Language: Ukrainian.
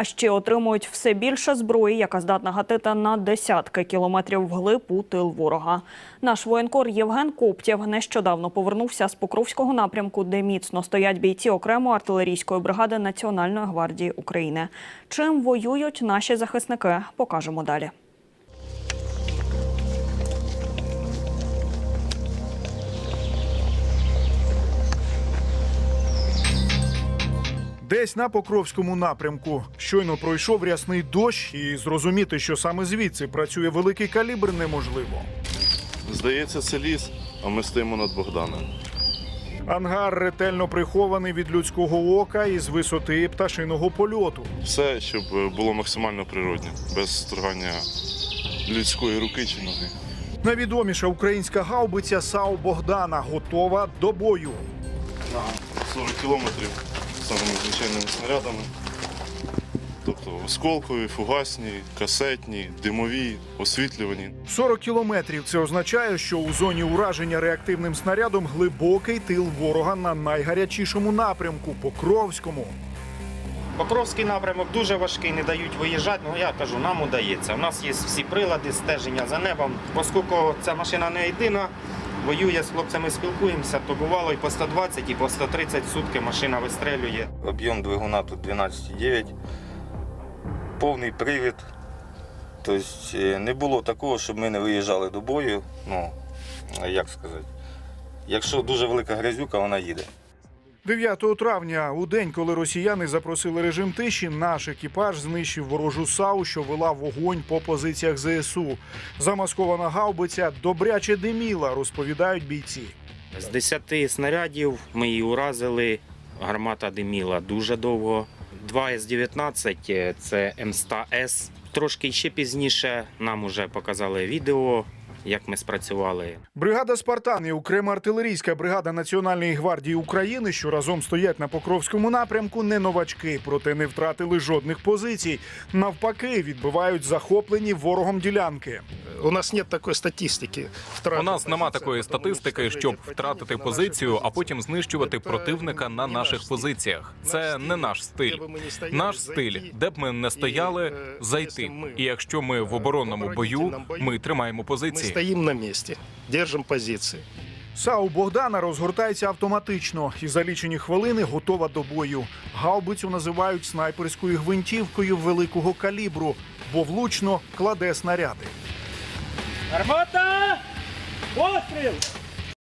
А ще отримують все більше зброї, яка здатна гатити на десятки кілометрів вглиб у тил ворога. Наш воєнкор Євген Коптєв нещодавно повернувся з Покровського напрямку, де міцно стоять бійці окремої артилерійської бригади Національної гвардії України. Чим воюють наші захисники, покажемо далі. Десь на Покровському напрямку щойно пройшов рясний дощ, і зрозуміти, що саме звідси працює великий калібр, неможливо. Здається, це ліс, а ми стоїмо над Богданом. Ангар ретельно прихований від людського ока із висоти пташиного польоту. Все, щоб е, було максимально природне, без строгання людської руки чи ноги. Найвідоміша українська гаубиця САУ Богдана готова до бою. На 40 кілометрів самими звичайними снарядами. Тобто осколкові, фугасні, касетні, димові, освітлювані. 40 кілометрів це означає, що у зоні ураження реактивним снарядом глибокий тил ворога на найгарячішому напрямку Покровському. Покровський напрямок дуже важкий, не дають виїжджати. Ну я кажу, нам удається. У нас є всі прилади, стеження за небом. Оскільки ця машина не єдина, воює з хлопцями, спілкуємося, то бувало і по 120, і по 130 сутки машина вистрелює. Об'єм двигуна тут 12,9, повний привід. Тобто е, не було такого, щоб ми не виїжджали до бою. Ну, як сказати, якщо дуже велика грязюка, вона їде. 9 травня, у день, коли росіяни запросили режим тиші, наш екіпаж знищив ворожу САУ, що вела вогонь по позиціях ЗСУ. Замаскована гаубиця добряче диміла, розповідають бійці. З 10 снарядів ми її уразили. Гармата диміла дуже довго. Два С-19 – це М100С. Трошки ще пізніше нам вже показали відео, як ми спрацювали. Бригада Спартан і окрема артилерійська бригада Національної гвардії України, що разом стоять на Покровському напрямку, не новачки, проте не втратили жодних позицій. Навпаки, відбивають захоплені ворогом ділянки. У нас нет такої статистики. У нас нема такої статистики, щоб втратити позицію, а потім знищувати противника на наших позиціях. Це не наш стиль. Наш стиль, де б ми не стояли, зайти. І якщо ми в оборонному бою, ми тримаємо Ми позиції. стоїмо на місці, держимо позиції. САУ Богдана розгортається автоматично і за лічені хвилини готова до бою. Гаубицю називають снайперською гвинтівкою великого калібру, бо влучно кладе снаряди. Гармата! Постріл!